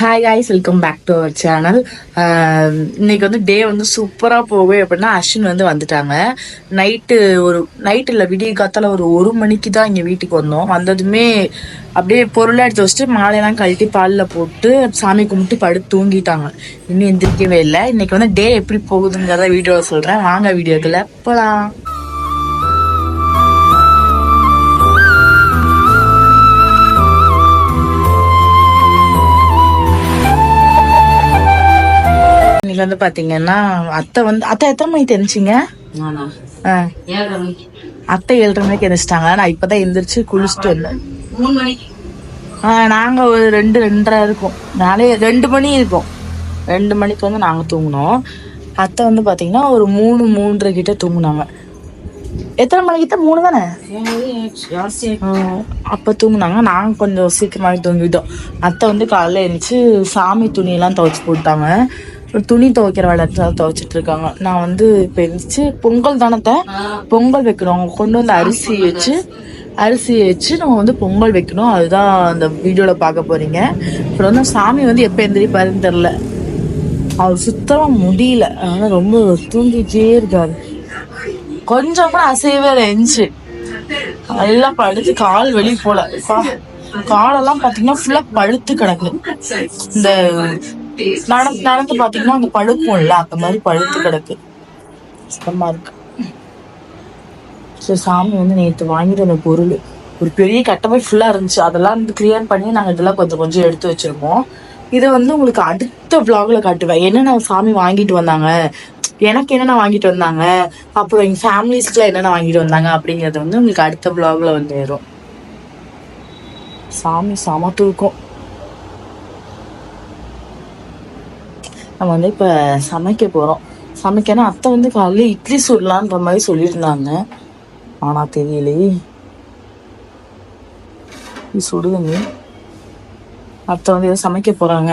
Hi guys welcome back to our channel இன்னைக்கு வந்து டே வந்து சூப்பராக போகவே அப்படின்னா அஸ்வின் வந்து வந்துட்டாங்க. நைட்டு ஒரு நைட்டு இல்லை விடிய காத்தால ஒரு ஒரு மணிக்கு தான் இங்கே வீட்டுக்கு வந்தோம். வந்ததுமே அப்படியே பொருளாக எடுத்து வச்சுட்டு மாலையெல்லாம் கழட்டி பாலில் போட்டு சாமி கும்பிட்டு படு தூங்கிட்டாங்க. இன்னும் எந்திரிக்கவே இல்லை. இன்னைக்கு வந்து டே எப்படி போகுதுங்கிறத வீடியோவில் சொல்கிறேன் வாங்க வீடியோக்குள்ள போகலாம் இன்னைக்கு வந்து பாத்தீங்கன்னா அத்தை வந்து அத்தை எத்தனை மணிக்கு தெரிஞ்சிங்க அத்தை ஏழரை மணிக்கு எந்திரிச்சிட்டாங்க நான் இப்பதான் எந்திரிச்சு குளிச்சுட்டு வந்தேன். மூணு மணிக்கு. ஆ, நாங்க ஒரு ரெண்டு ரெண்டரை இருக்கும். நாளே ரெண்டு மணி இருக்கும். ரெண்டு மணிக்கு வந்து நாங்க தூங்கினோம். அத்தை வந்து பாத்தீங்கன்னா ஒரு மூணு மூன்றரை கிட்ட தூங்குனாங்க. எத்தனை மணிக்கு? தான் மூணு தானே? அப்ப தூங்குனாங்க. நாங்க கொஞ்சம் சீக்கிரமாவே தூங்கிட்டோம். அத்தை வந்து காலைல எழுந்துச்சு சாமி துணியெல்லாம் துவைச்சு போட்டாங்க. துணி துவைக்கிற வேலை துவைச்சிட்டு இருக்காங்க நான் வந்து இப்போ எழுந்துச்சு பொங்கல் தானத்தை? பொங்கல் வைக்கணும். அவங்க கொண்டு வந்து அரிசி வச்சு அரிசி வச்சு நம்ம வந்து பொங்கல் வைக்கணும். அதுதான் அந்த வீடியோவில் பார்க்க போறீங்க. அப்புறம் வந்து சாமி வந்து எப்போ எந்திரிப்பாருன்னு தெரில அவர் சுத்தமாக முடியல. அதனால் ரொம்ப தூங்கிட்டே இருக்காரு. கொஞ்சம் கூட அசையவே இருந்துச்சு நல்லா படுத்து கால் வெளியே போல. காலெல்லாம் பார்த்தீங்கன்னா ஃபுல்லாக பழுத்து கிடக்கு. இந்த நடந்து நடந்து பாத்தீங்கன்னா அந்த பழுக்கும்ல அந்த மாதிரி பழுத்து கிடக்கு. சுத்தமா இருக்கு. சாமி வந்து நேத்து வாங்கிட்டு வந்த பொருள் ஒரு பெரிய கட்டமை ஃபுல்லா இருந்துச்சு. அதெல்லாம் வந்து கிளியர் பண்ணி நாங்க இதெல்லாம் கொஞ்சம் கொஞ்சம் எடுத்து வச்சிருப்போம் இதை வந்து உங்களுக்கு அடுத்த vlogல காட்டுவேன். என்னென்ன சாமி வாங்கிட்டு வந்தாங்க? எனக்கு என்னென்ன வாங்கிட்டு வந்தாங்க? அப்புறம் எங்க ஃபேமிலிஸ்க்குலாம் என்னென்ன வாங்கிட்டு வந்தாங்க அப்படிங்கறது வந்து உங்களுக்கு அடுத்த vlogல வந்து வரும் சாமி சாமத்து தூக்கம். நம்ம வந்து இப்ப சமைக்க போறோம். சமைக்கனா அத்தை வந்து காலையில இட்லி சுடலான்ற மாதிரி சொல்லியிருந்தாங்க. ஆனா தெரியலையே. சுடுதுங்க. அத்தை வந்து ஏதோ சமைக்க போறாங்க.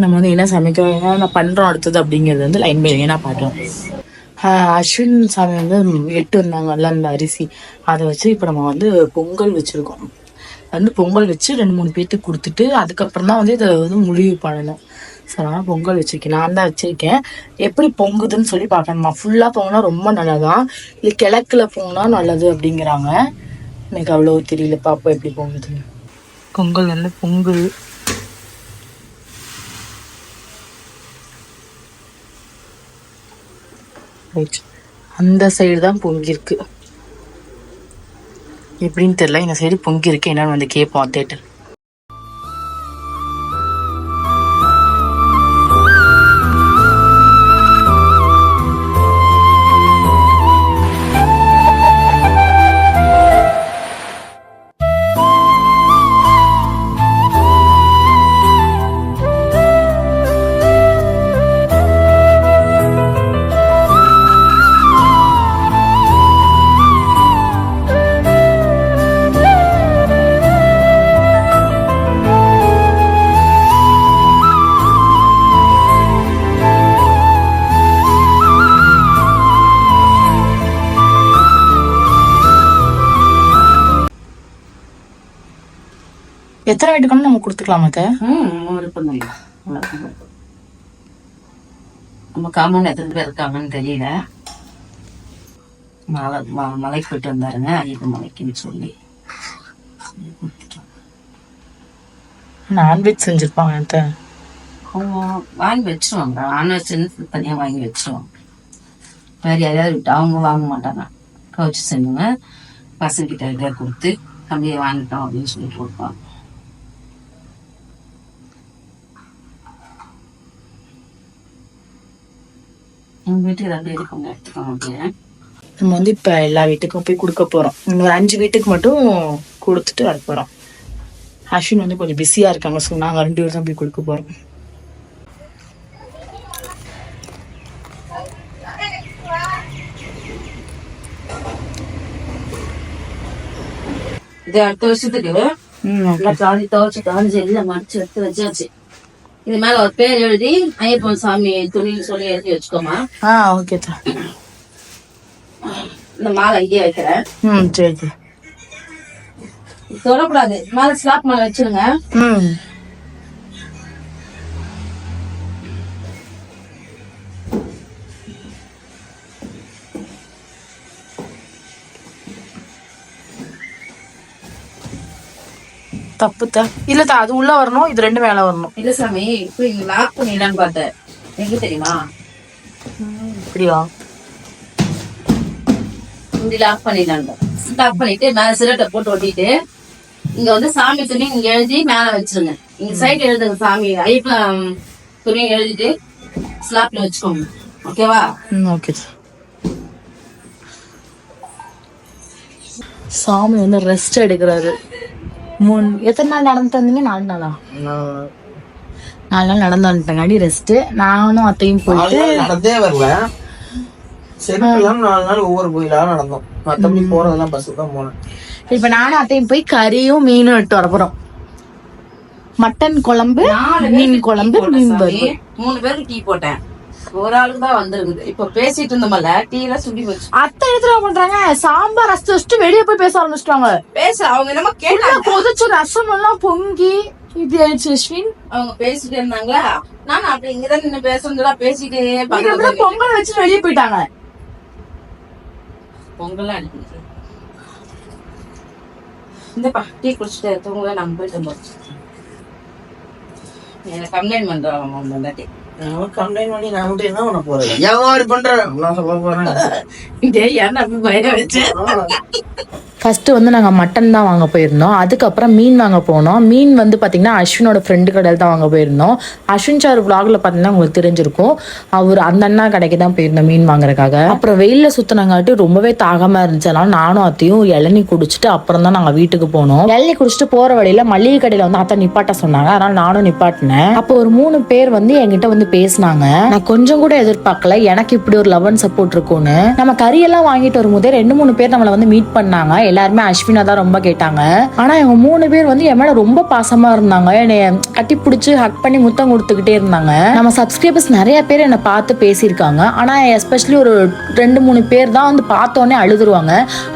நம்ம வந்து என்ன சமைக்க என்ன பண்றோம் அடுத்தது அப்படிங்கிறது வந்து லைன் பை லைனா பாட்டோம் அஸ்வின் சாமி வந்து எட்டு வந்தாங்கல்ல அந்த அரிசி. அதை வச்சு இப்போ நம்ம வந்து பொங்கல் வச்சிருக்கோம். வந்து பொங்கல் வச்சு ரெண்டு மூணு பேர்த்துக்கு கொடுத்துட்டு அதுக்கப்புறம் தான் வந்து இதை வந்து முடிவு பண்ணணும் ஸோ அதனால் பொங்கல் வச்சிருக்கேன். நான் தான் வச்சிருக்கேன். எப்படி பொங்குதுன்னு சொல்லி பார்க்கணுமா ஃபுல்லாக பொங்கினா ரொம்ப நல்லதான் இல்லை கிழக்குல பொங்கினா நல்லது அப்படிங்கிறாங்க. எனக்கு அவ்வளோ தெரியல. பாப்போம் எப்படி பொங்குதுன்னு. பொங்கல் வந்து பொங்குது ரைட் அந்த சைடு தான் பொங்கியிருக்கு. எப்படின்னு தெரியல. இந்த சைடு பொங்கியிருக்கு. என்னன்னு வந்து கேட்போம் தேட்டர் எத்தனை வீட்டுக்கு நம்ம கொடுத்துக்கலாமா அத்தை? விருப்பம் நம்ம காமன் எத்தனை பேர் இருக்காங்கன்னு தெரியல. மலை மலைக்கு போயிட்டு வந்தாருங்க ஐயப்ப மலைக்குன்னு சொல்லி. நான்வெஜ் செஞ்சிருப்பாங்க அத்தை. வாங்கி வச்சிருவாங்க. நான்வெஜ்னு தனியாக வாங்கி வச்சிருவாங்க. வேற யாரையாவது விட்டு அவங்க வாங்க மாட்டாங்க. கவுச்சு செஞ்சுங்க பசங்க கிட்ட எதாவது கொடுத்து தம்பியை வாங்கிட்டோம் அப்படின்னு சொல்லி கொடுப்பாங்க. எங்க வீட்டுக்கு ரெண்டு இருக்கவங்க எடுத்துக்கோங்க அப்படியே நம்ம வந்து இப்ப எல்லா வீட்டுக்கும் போய் கொடுக்க போறோம். இன்னும் ஒரு அஞ்சு வீட்டுக்கு மட்டும் கொடுத்துட்டு வர போறோம். அஸ்வின் வந்து கொஞ்சம் பிஸியா இருக்காங்க ஸோ நாங்க ரெண்டு பேரும் தான் போய் கொடுக்க போறோம். இது அடுத்த வருஷத்துக்கு நல்லா காலி துவைச்சு காலேஜ் எல்லாம் மடிச்சு எடுத்து வச்சாச்சு. இது மேல ஒரு பேர் எழுதி ஐயப்பன் சாமி துணின்னு சொல்லி எழுதி வச்சுக்கோமா. ஆ ஓகே இந்த மாலை இங்கே வைக்கிறேன். ம் சரி சரி. தொடக்கூடாது. மேல ஸ்லாப் மேல வச்சிருங்க. ம். தப்பு தா இல்ல தா அது உள்ள வரணும் இது ரெண்டு மேல வரணும். இல்ல சாமி இப்ப இங்க லாக் பண்ணிடலான்னு பார்த்தேன். எங்க தெரியுமா? இப்படியா இப்படி லாக் பண்ணிடலான் லாக் பண்ணிட்டு மேல சிரட்டை போட்டு ஒட்டிட்டு இங்க வந்து சாமி துணி இங்க எழுதி மேல வச்சிருங்க. இங்க சைடு எழுதுங்க சாமி. ஐப்ப துணி எழுதிட்டு ஸ்லாப்ல வச்சுக்கோங்க. ஓகேவா ஓகே சாமி வந்து ரெஸ்ட் எடுக்கிறாரு. மூணு எத்தனை நாள் நடந்துட்டு வந்தீங்க? நாலு நாளா? நாலு நாள் நடந்து வந்துட்டேங்காடி ரெஸ்ட் நானும் அத்தையும் போயிட்டு நடந்தே வரல. செருப்பு இல்லாம நாலு நாள் ஒவ்வொரு கோயிலா நடந்தோம். மத்தபடி போறதெல்லாம் பஸ் தான் போனேன். இப்ப நானும் அத்தையும் போய் கறியும் மீனும் எடுத்து வர போறோம். மட்டன் குழம்பு மீன் குழம்பு மீன் மூணு பேருக்கு டீ போட்டேன். ஒரு ஆளுக்கு தான் வந்திருக்குது. இப்ப பேசிட்டு இருந்தோம்ல டீ எல்லாம் சுண்டி போச்சு. அத்தை எடுத்துட்டு பண்றாங்க சாம்பார் ரசம் வச்சுட்டு வெளியே போய் பேச ஆரம்பிச்சிட்டாங்க. பேச அவங்க என்னமோ கேட்டாங்க. கொதிச்சு ரசம் எல்லாம் பொங்கி இது அஸ்வின் அவங்க பேசிட்டு இருந்தாங்களா? நான் அப்படி இங்கதான் நின்னு பேசுறதுலாம் பேசிட்டே பொங்கல் வச்சு வெளியே போயிட்டாங்க. பொங்கல்லாம் அடிக்கிறது இந்தப்பா டீ குடிச்சிட்டு தூங்க நம்ம போயிட்டு எனக்கு கம்ப்ளைண்ட் பண்றாங்க நான் கம்ப்ளைண்ட் பண்ணி நான் மட்டும் என்ன பண்ண போறேன் வியாபாரி பண்றேன் நான் சொல்ல போறேன். ஏன்டா அப்படி பயம் வச்சு? ஃபஸ்ட்டு வந்து நாங்கள் மட்டன் தான் வாங்க போயிருந்தோம். அதுக்கப்புறம் மீன் வாங்க போனோம். மீன் வந்து பார்த்திங்கன்னா அஸ்வினோட ஃப்ரெண்டு கடையில் தான் வாங்க போயிருந்தோம். அஸ்வின் சார் vlogல பார்த்தீங்கன்னா உங்களுக்கு தெரிஞ்சிருக்கும். அவர் அந்த அண்ணா கடைக்கு தான் போயிருந்தோம் மீன் வாங்குறதுக்காக. அப்புறம் வெயிலில் சுற்றினங்காட்டி ரொம்பவே தாகமாக இருந்துச்சு. நானும் அத்தையும் இளநி குடிச்சிட்டு அப்புறம் தான் நாங்கள் வீட்டுக்கு போனோம். இளநி குடிச்சிட்டு போகிற வழியில் மளிகை கடையில் வந்து அத்தை நிப்பாட்ட சொன்னாங்க. அதனால் நானும் நிப்பாட்டினேன். அப்போ ஒரு மூணு பேர் வந்து என்கிட்ட வந்து பேசினாங்க. நான் கொஞ்சம் கூட எதிர்பார்க்கல. எனக்கு இப்படி ஒரு லவ் அண்ட் சப்போர்ட் இருக்கும்னு. நம்ம கறியெல்லாம் வாங்கிட்டு வரும்போதே ரெண்டு மூணு பேர் நம்மளை வந்து மீட் பண்ணாங்க. எல்லாருமே அஸ்வினா தான் ரொம்ப கேட்டாங்க. ஆனா இவங்க மூணு பேர் வந்து என் மேல ரொம்ப பாசமா இருந்தாங்க. என்னை கட்டி பிடிச்சி ஹக் பண்ணி முத்தம் கொடுத்துக்கிட்டே இருந்தாங்க. நம்ம சப்ஸ்கிரைபர்ஸ் நிறைய பேர் என்னை பார்த்து பேசியிருக்காங்க. ஆனா எஸ்பெஷலி ஒரு ரெண்டு மூணு பேர் தான் வந்து பார்த்தோன்னே அழுதுருவாங்க.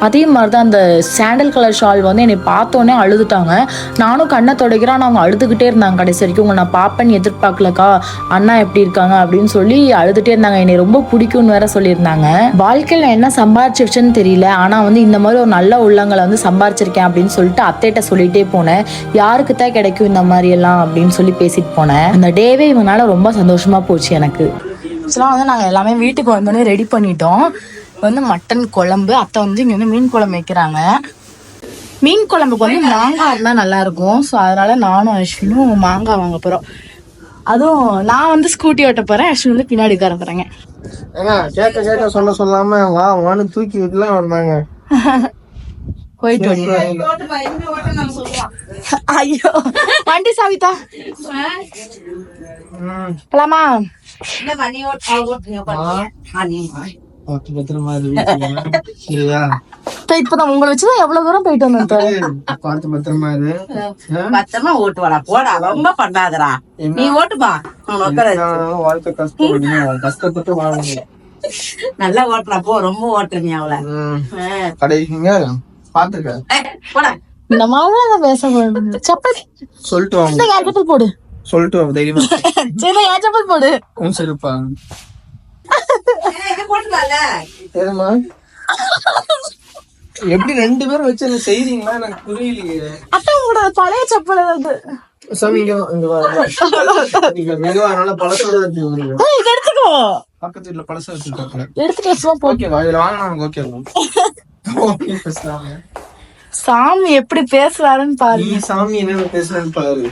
அதே மாதிரி தான் அந்த சாண்டல் கலர் ஷால் வந்து என்னை பார்த்தோன்னே அழுதுட்டாங்க. நானும் கண்ணை துடைக்கிறேன். அவங்க அழுதுகிட்டே இருந்தாங்க கடைசி வரைக்கும். உங்களை நான் பார்ப்பேன்னு எதிர்பார்க்கலக்கா? அண்ணா எப்படி இருக்காங்க? அப்படின்னு சொல்லி அழுதுட்டே இருந்தாங்க. என்னை ரொம்ப பிடிக்கும்னு வேற சொல்லியிருந்தாங்க. வாழ்க்கையில் நான் என்ன சம்பாரிச்சு தெரியல. ஆனா வந்து இந்த மாதிரி ஒரு நல்ல உள்ளங்களை வந்து சம்பாரிச்சிருக்கேன் அப்படின்னு சொல்லிட்டு அத்தைகிட்ட சொல்லிட்டே போனேன். யாருக்கு தான் கிடைக்கும் இந்த மாதிரி எல்லாம் அப்படின்னு சொல்லி பேசிட்டு போனேன். அந்த டேவே இவனால ரொம்ப சந்தோஷமா போச்சு எனக்கு. ஆக்சுவலாக வந்து நாங்கள் எல்லாமே வீட்டுக்கு வந்தோடனே ரெடி பண்ணிட்டோம். வந்து மட்டன் குழம்பு அத்தை வந்து இங்கே வந்து மீன் குழம்பு வைக்கிறாங்க. மீன் குழம்புக்கு வந்து மாங்காய் இருந்தால் நல்லா இருக்கும். ஸோ அதனால நானும் அஸ்வினும் மாங்காய் வாங்க போகிறோம் அதுவும் நான் வந்து ஸ்கூட்டி ஓட்ட போகிறேன் அஸ்வின் வந்து பின்னாடி உட்கார போகிறாங்க ஏங்க கேட்க கேட்க சொல்ல சொல்லாம வா வான்னு தூக்கி விட்டுலாம் வந்தாங்க. போயிட்டு ஐயோ வண்டி சாவிதா. போலாமா இப்போதான் உங்களை வச்சு தான் எவ்வளோ தூரம் போயிட்டு இப்போ. பார்த்து பத்திரமா இரு பத்திரமா ஓட்டுவாடா போடா ரொம்ப பண்ணாதடா நீ ஓட்டுப்பா வாழ்க்கை கஷ்டம் கஷ்டப்பட்டு வாழணும் நல்லா ஓட்டுறா போ ரொம்ப ஓட்டுற நீ அவளை. கடைசிங்க பாத்துக்க. இந்த மாதிரி பேச முடியும் செப்பல் சொல்லிட்டு வாங்க. இந்த யார் செப்பல் போடு. சொல்லிட்டு வா தைரியமா. சரி யார் செப்பல் போடு. உன் சரிப்பா ஏய், இது போட்டுக்கலாம்ல? ஏமா எப்படி ரெண்டு பேரும் வச்சு என்ன செய்றீங்களா? எனக்கு புரியலையே. அத்தை கூட பழைய செப்பல் அது சாமி இங்க இங்க மெதுவா அதனால பழசோட எடுத்துக்கோ. பக்கத்து வீட்டுல பழச வச்சிருக்காங்க எடுத்துட்டு சும்மா போ. ஓகே வா இதுல வாங்க நமக்கு ஓகே ஓகே பேசலாங்க சாமி எப்படி பேசுறாருன்னு பாரு. நீ சாமி என்ன பேசுறேன்னு பாரு.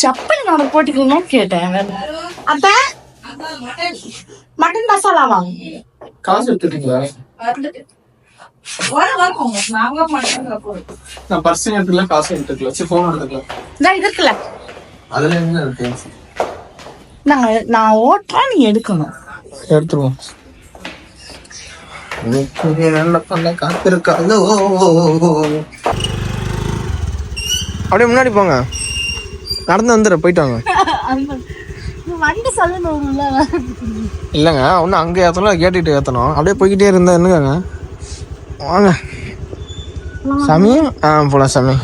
செப்பல் நான் போட்டுக்கீங்கன்னு கேட்டேன் அத்தை மட்டன் மசாலாவா? காசு எடுத்துட்டீங்களா. நான் பர்ஸ் எடுத்துக்கல காசு எடுத்துக்கல. சரி போன் எடுத்துக்கல நான் இருக்குல்ல. அதுல என்ன இருக்கு? நாங்க நான் ஓட்டுறேன் நீ எடுக்கணும். எடுத்துருவோம். நல்ல பண்ண காத்திருக்காது? அப்படியே முன்னாடி போங்க. நடந்து வந்துடுற போயிட்டு வாங்க வண்டி சொல்லணும்ல. இல்லைங்க ஒன்றும் அங்கே ஏற்றணும் கேட்டுட்டு ஏற்றணும் அப்படியே போய்கிட்டே இருந்தா என்னங்க? வாங்க. சாமி? ஆ போலாம் சாமி.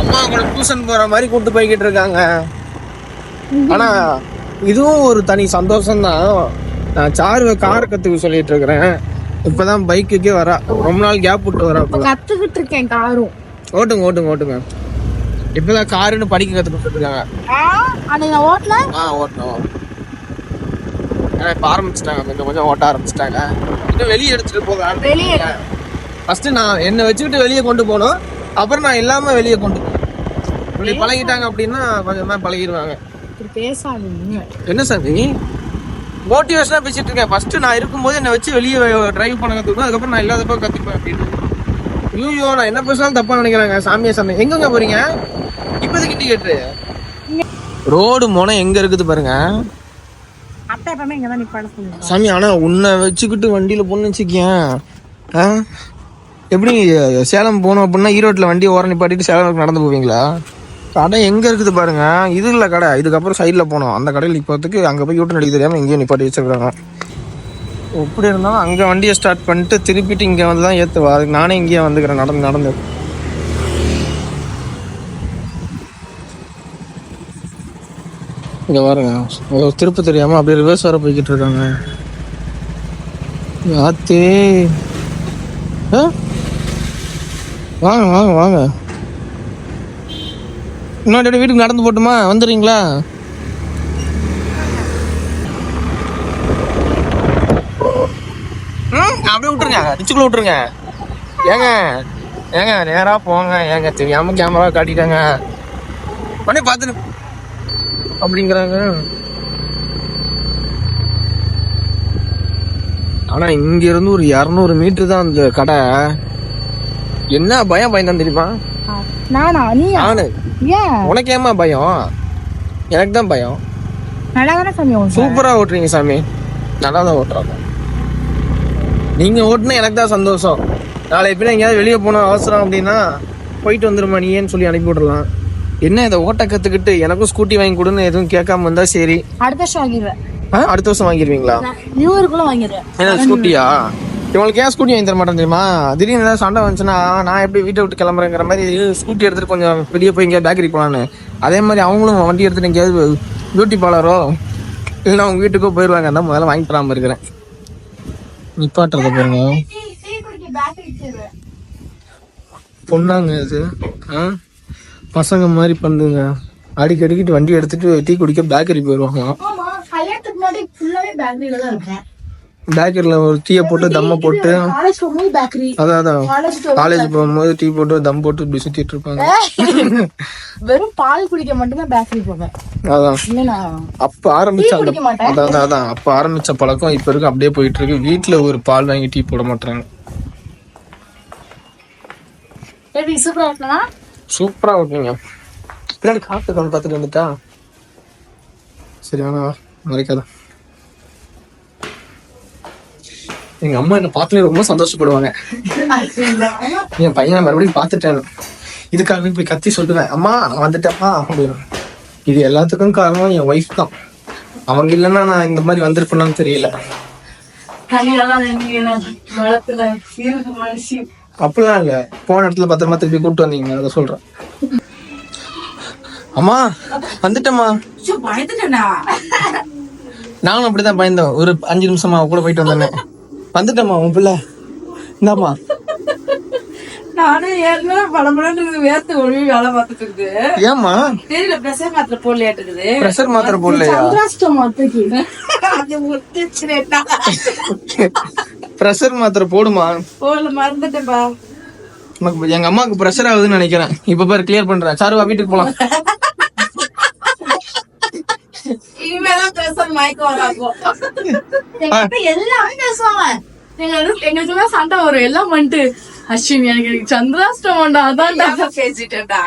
அம்மா உங்களை டியூஷன் போற மாதிரி கூட்டு போய்கிட்டு இருக்காங்க. ஆனா இதுவும் ஒரு தனி சந்தோஷம் தான் நான் சாரு கார் கத்துக்க சொல்லிட்டு இருக்கிறேன் இப்பதான் பைக்குக்கே வரா. ரொம்ப நாள் கேப் விட்டு வரா. கத்துக்கிட்டு இருக்கேன் காரும். ஓட்டுங்க ஓட்டுங்க ஓட்டுங்க. இப்பதான் காருன்னு படிக்க கத்து கொடுத்துருக்காங்க. அன்னைக்கு ஓட்டல? ஆ ஓட்டணும் ஏன்னா இப்போ ஆரம்பிச்சிட்டாங்க. கொஞ்சம் கொஞ்சம் ஓட்ட ஆரம்பிச்சிட்டாங்க. இன்னும் வெளியே எடுத்துட்டு போக வெளியே ஃபர்ஸ்ட் நான் என்னை வச்சுக்கிட்டு வெளியே கொண்டு போகணும் அப்புறம் நான் இல்லாம வெளியே கொண்டு போகணும் இப்படி பழகிட்டாங்க அப்படின்னா கொஞ்சம் தான் பழகிடுவாங்க. என்ன சார் மோட்டிவேஷனாக பேசிட்டு இருக்கேன். ஃபர்ஸ்ட் நான் இருக்கும்போது என்னை வச்சு வெளியே டிரைவ் பண்ண கற்றுக்கணும் அதுக்கப்புறம் நான் இல்லாதப்ப கற்றுப்பேன் அப்படின்னு. ஐயோ நான் என்ன பேசினாலும் தப்பா நினைக்கிறாங்க. சாமியா சாமி. எங்கங்க போறீங்க? இப்போதைக்கு இண்டிகேட்டரு ரோடு முனை எங்க இருக்குது பாருங்க. சாமி ஆனா உன்னை வச்சுக்கிட்டு வண்டியில போன்னு வச்சுக்கேன்? எப்படி சேலம் போகணும் அப்படின்னா ஈரோட்டில் வண்டி ஓரம் நிப்பாட்டிட்டு சேலம் நடந்து போவீங்களா? கடை எங்க இருக்குது பாருங்க. இது இல்லை கடை. இதுக்கப்புறம் சைடில் போனோம். அந்த கடையில் நிற்பதுக்கு அங்கே போய் யூட்டன் அடிக்க தெரியாமல் இங்கேயும் நிப்பாட்டி வச்சிருக்காங்க. எப்படி இருந்தாலும் அங்கே வண்டியை ஸ்டார்ட் பண்ணிட்டு திருப்பிட்டு இங்கே வந்து தான் ஏற்றுவா அதுக்கு நானே இங்கேயே வந்துக்கிறேன். நடந்து நடந்து. இங்கே பாருங்க. திருப்பு திருப்ப தெரியாமல் அப்படியே ரிவர்ஸ் வர போய்கிட்டு இருக்காங்க. ஆத்தே ஆ? வாங்க வாங்க வாங்க. இன்னொரு அப்படியே வீட்டுக்கு நடந்து போட்டுமா? வந்துடுறீங்களா? ம், அப்படியே விட்டுருங்க. ரிச்சுக்குள்ளே விட்டுருங்க. ஏங்க ஏங்க நேராக போங்க. ஏங்க தெரியாமல் கேமரா காட்டிட்டாங்க. உடனே பார்த்துட்டு அப்படிங்கிறாங்க. ஆனால் இங்கேருந்து ஒரு இரநூறு மீட்ரு தான் அந்த கடை. என்ன பயம் பயந்தான் தெரியுமா? நானா? நீ நானு. ஏன்? உனக்கு ஏமா பயம்? எனக்கு தான் பயம். நல்லா தானே சாமி? சூப்பரா ஓட்டுறீங்க சாமி. நல்லா தான் ஓட்டுறாங்க. நீங்க ஓட்டுனா எனக்கு தான் சந்தோஷம். நாளை பின்ன எங்கேயாவது வெளியே போன அவசரம் அப்படின்னா போயிட்டு வந்துருமா நீ ஏன்னு சொல்லி அனுப்பி விடலாம் என்ன இதை ஓட்ட கத்துக்கிட்டு எனக்கும் ஸ்கூட்டி வாங்கி கொடுன்னு எதுவும் கேட்காம இருந்தா சரி. அடுத்த வருஷம் வாங்கிடுவேன். அடுத்த வருஷம் வாங்கிடுவீங்களா? நியூ இயர்க்குள்ள வாங்கிடுவேன். ஸ்கூட்டியா இவங்களுக்கு ஏன் ஸ்கூட்டி வாங்கி தர மாட்டேன் தெரியுமா? திடீர்னு ஏதாவது சண்டை வந்துச்சுன்னா நான் எப்படி வீட்டை விட்டு கிளம்புறேங்கிற மாதிரி ஸ்கூட்டி எடுத்துட்டு கொஞ்சம் வெளியே போய் எங்கேயாவது பேக்கரி போகலான்னு அதே மாதிரி அவங்களும் வண்டி எடுத்துட்டு எங்கேயாவது பியூட்டி பார்லரோ இல்லைன்னா அவங்க வீட்டுக்கோ போயிடுவாங்க தான் முதல்ல வாங்கி தராமல் இருக்கிறேன். நிப்பாட்டுறத பாருங்க. பொண்ணாங்க இது. ஆ? பசங்க மாதிரி பண்ணுங்க அடிக்கடிக்கிட்டு வண்டி எடுத்துட்டு டீ குடிக்க பேக்கரி போயிடுவாங்க கல்யாணத்துக்கு முன்னாடி ஃபுல்லாவே பேக்கரியில தான் இருக்கேன். பேக்கரியில் ஒரு டீயை போட்டு தம்மை போட்டு அதான் அதான். காலேஜ் போகும்போது டீ போட்டு தம் போட்டு இப்படி சுத்திட்டு இருப்பாங்க. வெறும் பால் குடிக்க மட்டும்தான் பேக்கரி போவேன். அதான். அப்ப ஆரம்பிச்ச அந்த. அதான் அதான், அப்ப ஆரம்பிச்ச பழக்கம் இப்ப இருக்கு. அப்படியே போயிட்டு இருக்கு. வீட்டுல ஒரு பால் வாங்கி டீ போட மாட்டாங்க சூப்பரா ஓட்டுவீங்க பின்னாடி காத்து கண் பார்த்துட்டு வந்துட்டா? சரி வேணா எங்க அம்மா என்ன பார்த்து ரொம்ப சந்தோஷப்படுவாங்க. என் பையனை மறுபடியும் பார்த்துட்டேன். இதுக்காக போய் கத்தி சொல்லுவேன் அம்மா நான் வந்துட்டேம்மா அப்படின்னு. இது எல்லாத்துக்கும் காரணம் என் ஒய்ஃப் தான். அவங்க இல்லைன்னா நான் இந்த மாதிரி வந்திருப்பேனான்னு தெரியல. அப்படிலாம் இல்ல. போன இடத்துல பத்திரமா திருப்பி கூப்பிட்டு வந்தீங்க அதை சொல்றேன். அம்மா வந்துட்டேம்மா. நானும் அப்படிதான் பயந்தேன். ஒரு அஞ்சு நிமிஷமா கூட போயிட்டு வந்தேன் வந்துட்டேம்மா உன் பிள்ளை. இந்தாம்மா. நானும் ஏற்கனவே படம்படன்னு வேர்த்து ஒழுங்கி வேலை பார்த்துட்டு இருக்கு ஏம்மா? தெரியல பிரசவ மாத்திரை போடலையாட்டு இருக்குது. ப்ரெஷர் மாத்திரை போடலையா? சந்திராஷ்டம் அது முட்டுச்சுடா ப்ரெஷர் மாத்திரை போடுமா? போடல மறந்துட்டேன்பா எங்க அம்மாவுக்கு ப்ரெஷர் ஆகுதுன்னு நினைக்கிறேன். இப்ப பாரு கிளியர் பண்றேன் சாருவா வீட்டுக்கு போலாம். இனிமேதான் பிரசவ மயக்கம் வராப்போ என்கிட்ட எல்லாமே பேசுவாங்க. எங்க எங்களுக்கு எல்லாம் சண்டை வரும். எல்லாம் பண்ணிட்டு அஸ்வின் எனக்கு எனக்கு சந்திராஷ்டமம்டா அதான் பேசிட்டேன்டா.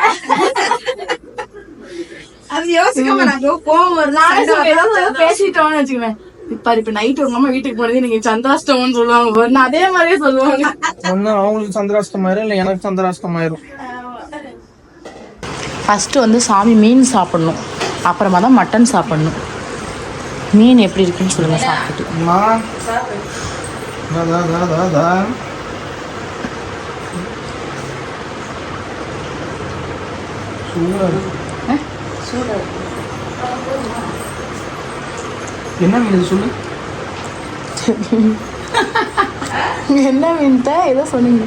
அது யோசிக்க மாட்டாங்க கோவம் வருது. பேசிட்டோம்னு வச்சுக்குவேன். இப்ப இப்ப நைட் உங்க அம்மா வீட்டுக்கு போனது நீங்க சந்திராஷ்டமம்னு சொல்லுவாங்க. நான் அதே மாதிரியே சொல்லுவாங்க. ஒண்ணு அவங்களுக்கு சந்திராஷ்டம் ஆயிரும் இல்ல எனக்கு சந்திராஷ்டம் ஆயிரும். ஃபஸ்ட்டு வந்து சாமி மீன் சாப்பிடணும். அப்புறமா தான் மட்டன் சாப்பிடணும். மீன் எப்படி இருக்குன்னு சொல்லுங்க சாப்பிட்டுட்டு. என்ன மீன் சொல்லு? என்ன மீன் ஏதோ சொன்னீங்க.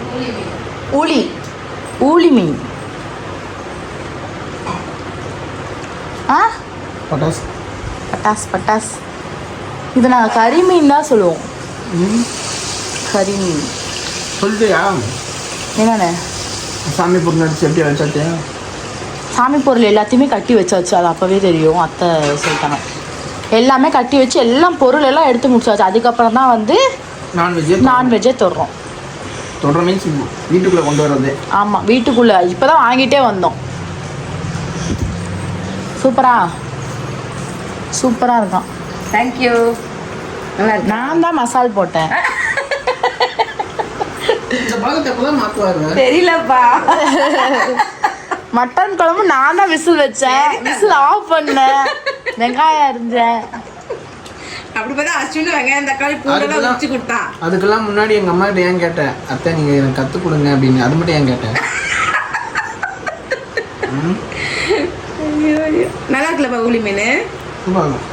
ஊளி ஊளி மீன். ஆ? பட்டாஸ் பட்டாஸ் பட்டாஸ் இது நாங்கள் கறி மீன் தான் சொல்லுவோம். மீன் சொல்லிட்டியா என்னண்ணே? சாமி பொருள் நடிச்சு எப்படி வச்சாத்தியா சாமி பொருள் எல்லாத்தையுமே கட்டி வச்சாச்சு. அது அப்போவே தெரியும். அத்தை சொல்லிட்டாங்க. எல்லாமே கட்டி வச்சு எல்லாம் பொருள் எல்லாம் எடுத்து முடிச்சாச்சு. அதுக்கப்புறம் தான் வந்து நான்வெஜ் நான்வெஜ்ஜே தொடுறோம். தொடர மீன்ஸ் வீட்டுக்குள்ளே கொண்டு வர்றது. ஆமாம் வீட்டுக்குள்ளே. இப்போ தான் வாங்கிட்டே வந்தோம். சூப்பரா? சூப்பராக இருக்கான். தேங்க்யூ நான் தான் மசால் போட்டேன் இந்த பழக்கத்தை எப்போ தான் மாற்றுவாரு தெரியலப்பா. மட்டன் குழம்பு நான் தான் விசில் வச்சேன். விசில் ஆஃப் பண்ணேன். வெங்காயம் அரிஞ்சேன். அப்படி பார்த்தா அஸ்வின் வெங்காயம் தக்காளி பூண்டெல்லாம் உரிச்சு கொடுத்தான். அதுக்கெல்லாம் முன்னாடி எங்கள் அம்மா கிட்ட ஏன் கேட்டேன் அத்தை நீங்கள் எனக்கு கற்றுக் கொடுங்க அப்படின்னு. அது மட்டும் ஏன் கேட்டேன். நல்லா இருக்குல்லப்பா ஊளி மீன் சூப்பரா இருக்கும்.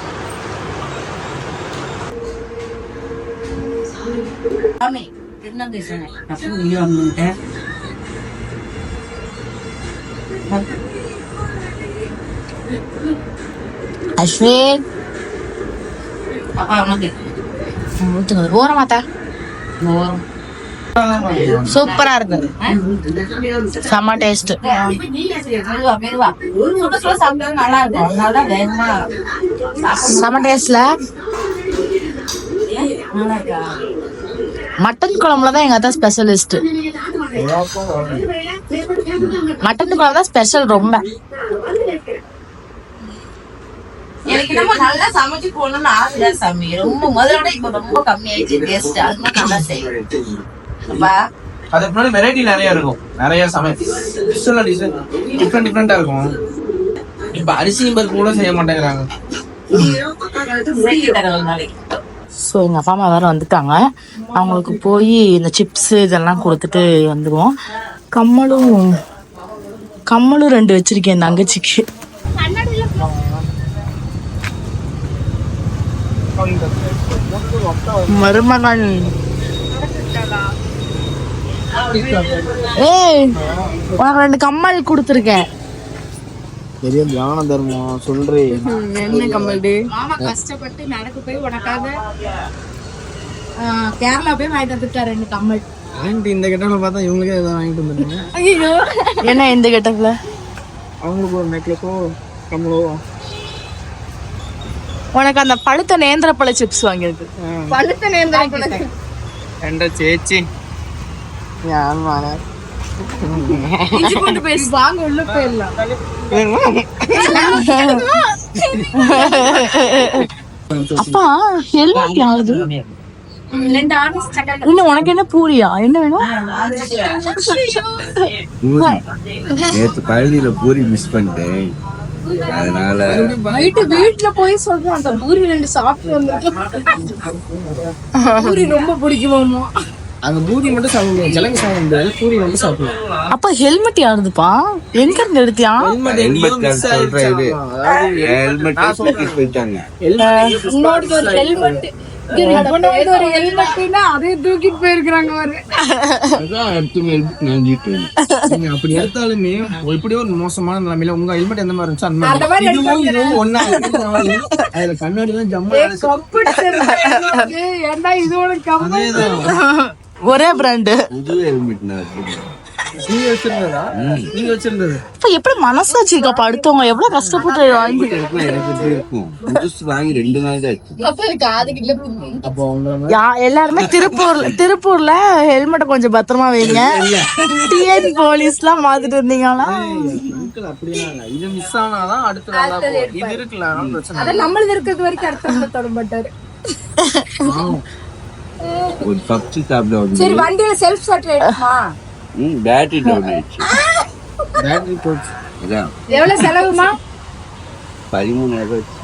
சாமி திருநங்கை அப்புறம் நீ வந்துட்டேன் அஸ்வின் அப்பா உனக்கு ஊற்றுங்க ஓரமாத்தா ஓரம் சூப்பரா இருக்கு செம்ம டேஸ்ட் மெதுவா மெதுவா நல்லா இருக்கா மட்டன் குழம்புல தான் எங்க அத்தா ஸ்பெஷலிஸ்ட் மட்டன் குழம்பு தான் ஸ்பெஷல் ரொம்ப எனக்கு நம்ம நல்லா சமைச்சு போகணும்னு ஆசையா சாமி ரொம்ப முதல்ல விட இப்ப ரொம்ப டேஸ்ட் நல்லா அதுக்கு முன்னாடி வெரைட்டி நிறைய இருக்கும் நிறைய டிசைன் டிஃப்ரெண்ட் டிஃப்ரெண்ட்டாக இருக்கும் இப்போ அரிசி பருப்பு கூட செய்ய மாட்டேங்கிறாங்க ஸோ எங்கள் அப்பா அம்மா வேறு வந்துட்டாங்க. அவங்களுக்கு போய் இந்த சிப்ஸு இதெல்லாம் கொடுத்துட்டு வந்துடுவோம் கம்மலும் கம்மலும் ரெண்டு வச்சுருக்கேன் என் தங்கச்சிக்கு. மருமகன் ஏய் உனக்கு ரெண்டு கம்மல் கொடுத்துருக்கேன். பெரிய தியான தர்மம் சொல்றேன் என்ன கம்மல்டி மாமா கஷ்டப்பட்டு நடக்க போய் உனக்காக கேரளா போய் வாங்கிட்டு வந்துட்டாரு ரெண்டு கம்மல் ஆண்டி இந்த கெட்டல பார்த்தா இவங்களுக்கே ஏதாவது வாங்கிட்டு வந்துருங்க ஐயோ. என்ன இந்த கெட்டப்ல அவங்களுக்கு ஒரு நெக்லஸோ கம்மலோ உனக்கு அந்த பழுத்த நேந்திர பழ சிப்ஸ் வாங்கியிருக்கு பழுத்த நேர்ந்த என்ற சேச்சி. வாங்க உள்ள போயிடலாம். அப்பா ஆனஸ் சக்கரை இன்னும் உனக்கு என்ன பூரியா? என்ன வேணும்? நேத்து பழனியில பூரி மிஸ் பண்ணிட்டேன். அதனால நைட்டு வீட்டுல போய் அந்த பூரி ரெண்டு சாப்பிட்டு வந்துருக்கோம் பூரி ரொம்ப பிடிக்குமாமா அங்க பூரி மட்டும் சாப்பிட முடியாது ஜலங்க சாப்பிட முடியாது பூரி மட்டும் சாப்பிடலாம் அப்பா ஹெல்மெட் யாருதுப்பா? எங்க இருந்து எடுத்தியா? ஹெல்மெட் அப்படி எடுத்தாலுமே எப்படியோ ஒரு மோசமான நிலைமையில உங்க ஹெல்மெட் எந்த மாதிரி இருந்துச்சோ அந்த மாதிரி. இதுவும் இருக்கு. அதுல கண்ணாடி தான் ஜம்மு இது உனக்கு ஒரே பிராண்டு புது ஹெல்மெட். நீங்க வச்சிருந்ததா? நீங்க வச்சிருந்தது? இப்ப எப்படி மனசாட்சி இருக்கப்பா அடுத்தவங்க எவ்வளவு கஷ்டப்பட்டு வாங்கி வாங்கி ரெண்டு நாள் தான் எல்லாருமே திருப்பூர்ல திருப்பூர்ல ஹெல்மெட்டை கொஞ்சம் பத்திரமா வைங்க. டிஎன் இது மிஸ் ஆனாதான் அடுத்து இது இருக்குல்ல பிரச்சனை இல்லை. அதான் நம்மளது இருக்கிறது வரைக்கும் அடுத்தவங்க தொட மாட்டாரு ஒரு பப்ஸ் சாப்பிட வந்து சரி வண்டியில செல்ஃப் ஸ்டார்ட் ஆயிடுமா ம் பேட்டரி டவுன் ஆயிடுச்சு பேட்டரி போச்சு அதான் எவ்வளவு செலவுமா? பதிமூணாயிரம் ரூபாய் ஆச்சு.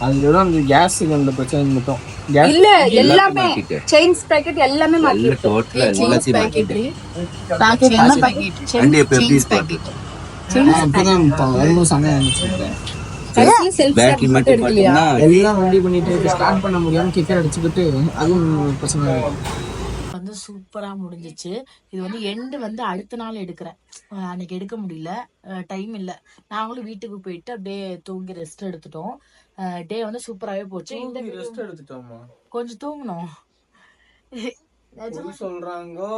அது வெறும் அந்த கேஸுக்கு அந்த பிரச்சனை மட்டும். கேஸ் இல்ல எல்லாமே. செயின்ஸ் பேக்கெட் எல்லாமே மாத்தி எல்லாம் டோட்டலா எல்லாத்தையும் மாத்திட்டேன். பாக்கெட் வண்டி இப்ப எப்படி இருக்கு? அப்பதான் இப்போ வரும்போது சமயம் இருந்துச்சு செல்ஃப் பேட்டரி மட்டும் பார்த்தீங்கன்னா எல்லாம் வண்டி பண்ணிட்டு ஸ்டார்ட் பண்ண முடியாம கிக்கர் அடிச்சுக்கிட்டு அதுவும் பிரச்சனை. வந்து சூப்பரா முடிஞ்சிச்சு. இது வந்து எண்டு வந்து அடுத்த நாள் எடுக்கிறேன். அன்னைக்கு எடுக்க முடியல. டைம் இல்ல. நாங்களும் வீட்டுக்கு போயிட்டு அப்படியே தூங்கி ரெஸ்ட் எடுத்துட்டோம். டே வந்து சூப்பராவே போச்சு. இந்த ரெஸ்ட் எடுத்துட்டோமா? கொஞ்சம் தூங்கணும். சொல்றாங்கோ.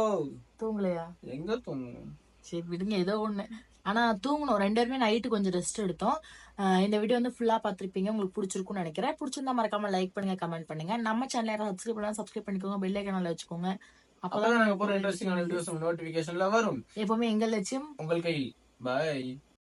தூங்கலையா? எங்க தூங்கணும்? சரி விடுங்க. ஏதோ ஒண்ணு. ஆனா தூங்கணும். ரெண்டு பேருமே நைட்டு கொஞ்சம் ரெஸ்ட் எடுத்தோம். இந்த வீடியோ வந்து ஃபுல்லா பார்த்திருப்பீங்க. உங்களுக்கு பிடிச்சிருக்கும்னு நினைக்கிறேன். பிடிச்சிருந்தா மறக்காம லைக் பண்ணுங்க கமெண்ட் பண்ணுங்க. நம்ம சேனல் யாராவது சப்ஸ்கிரைப் பண்ணா சப்ஸ்கிரைப் பண்ணிக்கோங்க. பெல் ஐக்கான வச்சுக்கோங்க. அப்பதான் அப்பதான் நாங்க போற இன்ட்ரெஸ்டிங்கான வீடியோஸ் வரும். எப்பவுமே எங்கள் லட்சியம்? உங்கள் கையில். பாய்